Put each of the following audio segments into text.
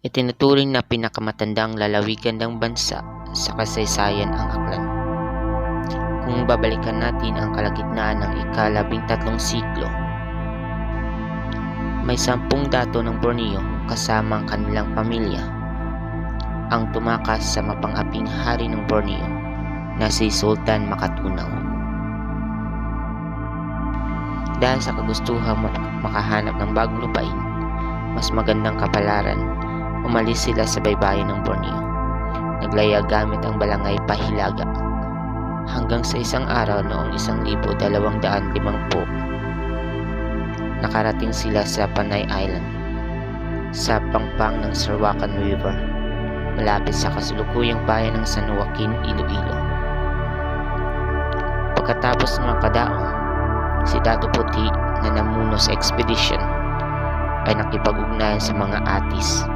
Itinuturing na pinakamatandang lalawigan ng bansa sa kasaysayan ang Aklan. Kung babalikan natin ang kalagitnaan ng ikalabing tatlong siklo, may sampung dato ng Borneo kasama ang kanilang pamilya ang tumakas sa mapangaping hari ng Borneo na si Sultan Makatunaw. Dahil sa kagustuhan makahanap ng bagong lupain, mas magandang kapalaran, umalis sila sa baybayin ng Borneo. Naglaya gamit ang balangay pahilaga. Hanggang sa isang araw noong 1250, nakarating sila sa Panay Island, sa pangpang ng Sarwakan River, malapit sa kasulukuyang bayan ng San Joaquin, Iloilo. Pagkatapos ng makadaong, si Dato Puti na namuno sa expedition ay nakipag-ugnayan sa mga atis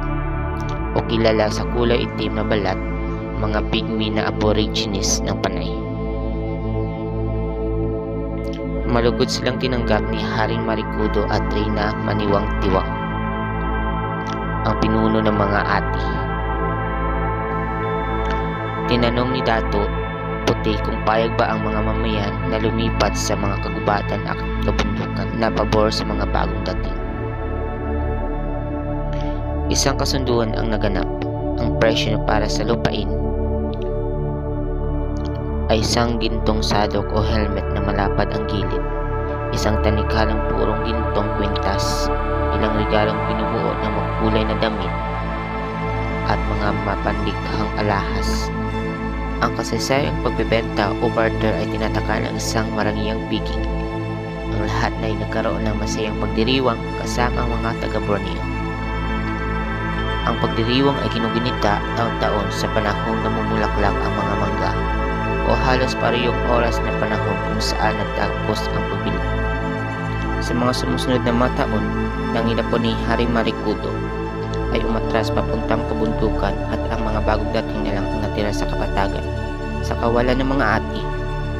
o kilala sa kulay itim na balat mga pygmy na aborigines ng Panay. Malugod silang tinanggap ni Haring Marikudo at Reyna Maniwang Tiwa, ang pinuno ng mga ati. Tinanong ni Dato Puti kung payag ba ang mga mamayan na lumipat sa mga kagubatan at kabundukan na pabor sa mga bagong dating. Isang kasunduan ang naganap. Ang presyo para sa lupain ay isang gintong sadok o helmet na malapad ang gilid, isang tanikalang purong gintong kwintas, ilang regalong binubuo ng makulay na damit, at mga mapanlikhang alahas. Ang kasaysayang pagbebenta o barter ay tinataka ng isang marangiyang piging. Ang lahat na ay nagkaroon ng masayang pagdiriwang kasama ang mga taga-Borneo. Ang pagdiriwang ay kinuginita taon-taon sa panahong namumulaklak ang mga mangga o halos parehong oras na panahon kung saan nagtagpos ang pagbilang. Sa mga sumusunod na mga taon, nang inapon ni Haring Marikudo ay umatras papuntang kabundukan at ang mga bagong dating na lang ang natira sa kapatagan. Sa kawalan ng mga ati,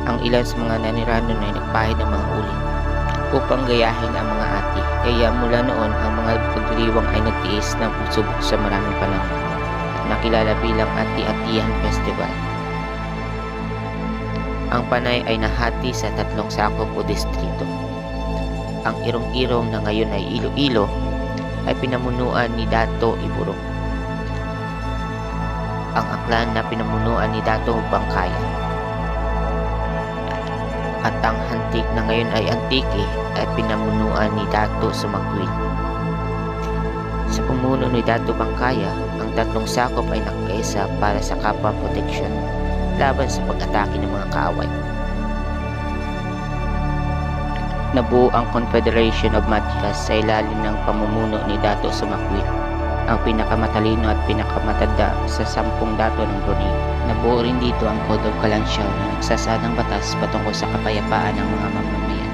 ang ilan sa mga nanirano ay nagpahid ng mga uling upang gayahin ang mga. Kaya mula noon, ang mga pagdiriwang ay nagtiis ng pagsubok sa maraming panahon. Nakilala bilang Ati-Atihan Festival. Ang Panay ay nahati sa tatlong sakop o distrito. Ang Irong-Irong na ngayon ay Iloilo ay pinamunuan ni Dato Iburong. Ang Aklan na pinamunuan ni Dato Bangkaya. At ang Hantik na ngayon ay Antique ay pinamunuan ni Dato Sumakwil. Sa pumuno ni Dato Bangkaya, ang tatlong sakop ay nagkaisa para sa kapwa protection laban sa pag-atake ng mga kaaway. Nabuo ang Confederation of Matias sa ilalim ng pamumuno ni Dato Sumakwil, ang pinakamatalino at pinakamatanda sa sampung dato ng Brunei. Nabuo rin dito ang Code of Kalansiaw na nagsasadang batas patungkol sa kapayapaan ng mga mamamayan.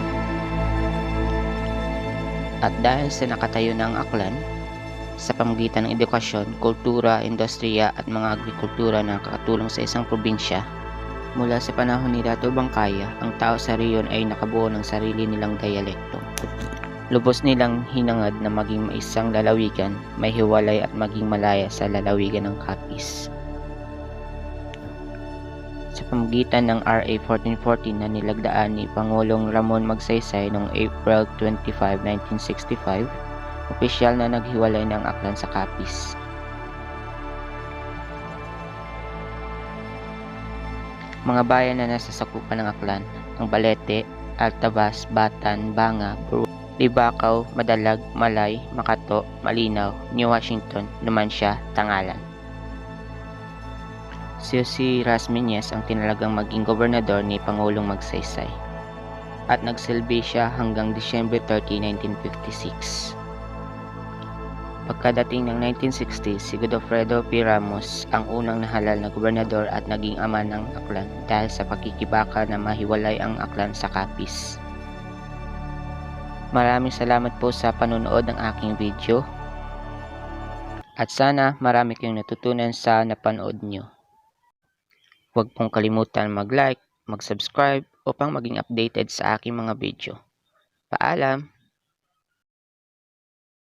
At dahil sa nakatayo na ang aklan, sa pamagitan ng edukasyon, kultura, industriya at mga agrikultura na nakakatulong sa isang probinsya. Mula sa panahon ni Dato Bangkaya, ang tao sa riyon ay nakabuo ng sarili nilang dialekto. Lubos nilang hinangad na maging isang lalawigan, may hiwalay at maging malaya sa lalawigan ng Capiz. Sa pamagitan ng RA 1414 na nilagdaan ni Pangulong Ramon Magsaysay noong April 25, 1965, opisyal na naghiwalay ng aklan sa Capiz. Mga bayan na nasa sakupan ng aklan, ang Balete, Altabas, Batan, Banga, Buru, Libakaw, Madalag, Malay, Makato, Malinaw, New Washington, Numancia, Tangalan. Si Jose Rasmeñez ang tinalagang maging gobernador ni Pangulong Magsaysay at nagsilbi siya hanggang Disyembre 30, 1956. Pagkadating ng 1960, si Godofredo P. Ramos ang unang nahalal na gobernador at naging ama ng Aklan dahil sa pakikibaka na mahiwalay ang Aklan sa Capiz. Maraming salamat po sa panonood ng aking video at sana marami kayong natutunan sa napanood nyo. Huwag pong kalimutan mag-like, mag-subscribe upang maging updated sa aking mga video. Paalam!